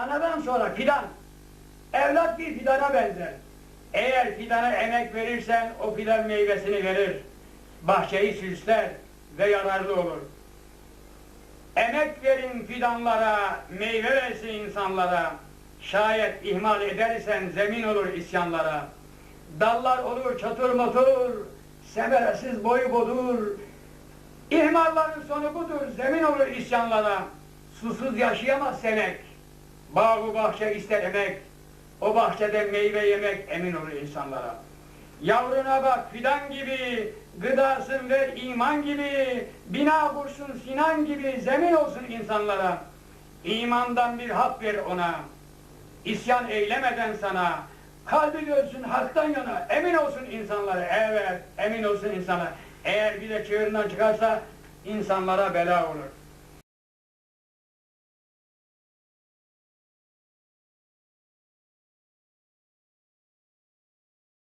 anadan sonra fidan. Evlat bir fidana benzer. Eğer fidana emek verirsen o fidan meyvesini verir. Bahçeyi süsler ve yararlı olur. Emek verin fidanlara, meyve versin insanlara. Şayet ihmal edersen zemin olur isyanlara. Dallar olur çatır motor, semeresiz boyu bodur. İhmalların sonu budur, zemin olur isyanlara. Susuz yaşayamaz senek. Bağı bahçe ister emek. O bahçede meyve yemek emin olur insanlara. Yavruna bak fidan gibi, gıdasın ver iman gibi, bina kursun Sinan gibi zemin olsun insanlara. İmandan bir hap ver ona, isyan eylemeden sana, kalbi görsün haktan yana, emin olsun insanlara, evet emin olsun insanlara. Eğer bir de çığırından çıkarsa insanlara bela olur.